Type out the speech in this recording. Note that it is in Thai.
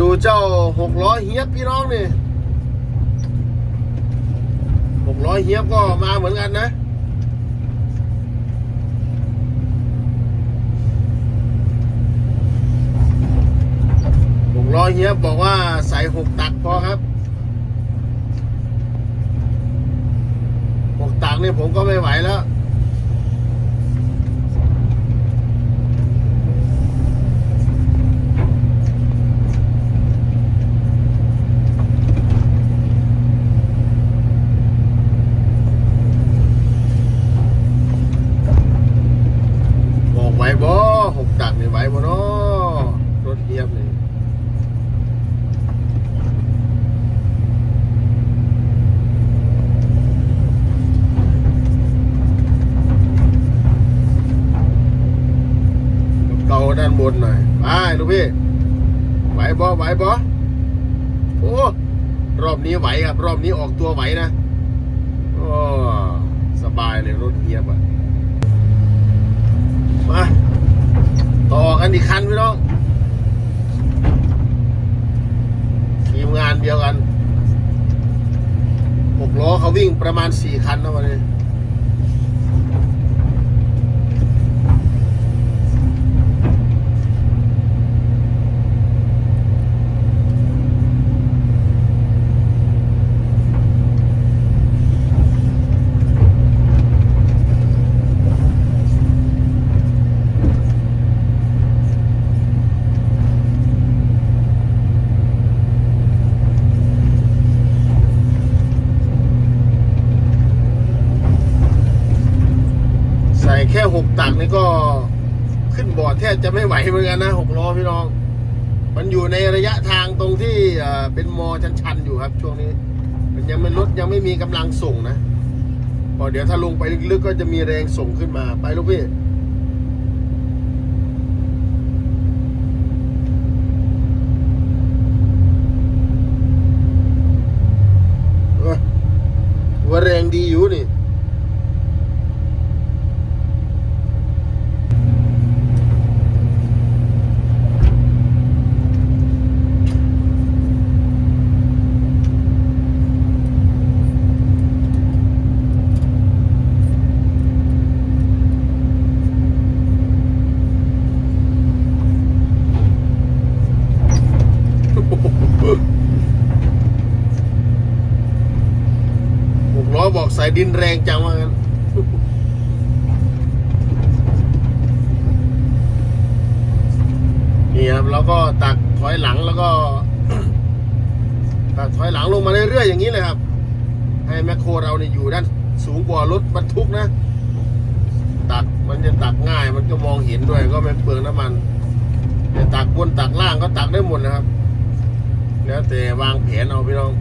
ดูเจ้าหกล้อเฮียบพี่น้องนี่หกล้อเฮียบก็มาเหมือนกันนะ หกล้อเฮียบบอกว่าใส่หกตักพอครับ หกตักนี่ผมก็ไม่ไหวแล้ว บอกไหวบ่หกตักนี่ ไหวบ่เนาะรถเฮียบนี่เกาด้านบนหน่อยไปลูกพี่ไหวบ่ไหวบ่โอ้รอบนี้ไหวครับ รอบนี้ออกตัวไหวนะโอ้สบายเลยรถเกียบอะมา อกันอีกคันพี่น้องทีมงานเดียวกันหกล้อเขาวิ่งประมาณสี่คันนะวันนี้ แค่หกตักนี่ก็ขึ้นบอร์ดแทบจะไม่ไหวเหมือนกันนะหกล้อพี่น้อง มันอยู่ในระยะทางตรงที่เป็นมอชันๆอยู่ครับ ช่วงนี้ มันยังไม่รถยังไม่มีกำลังส่งนะพอเดี๋ยวถ้าลงไปลึกๆก็จะมีแรงส่งขึ้นมาไปลูกพี่ว่าแรงดีอยู่นี่ อบอกใส่ดินแรงจังว่างั้นนี่ครับแล้วก็ตักถอยหลังแล้วก็ตักถอยหลังลงมาเรื่อยๆอย่างนี้เลยครับ ให้แมคโครเราเนี่ยอยู่ด้านสูงกว่ารถบรรทุกนะ ตักมันจะตักง่ายมันก็มองเห็นด้วยก็ไม่เปลืองน้ำมันจะตักบนตักล่างก็ตักได้หมดนะครับ แล้วแต่วางแผนเอาพี่น้อง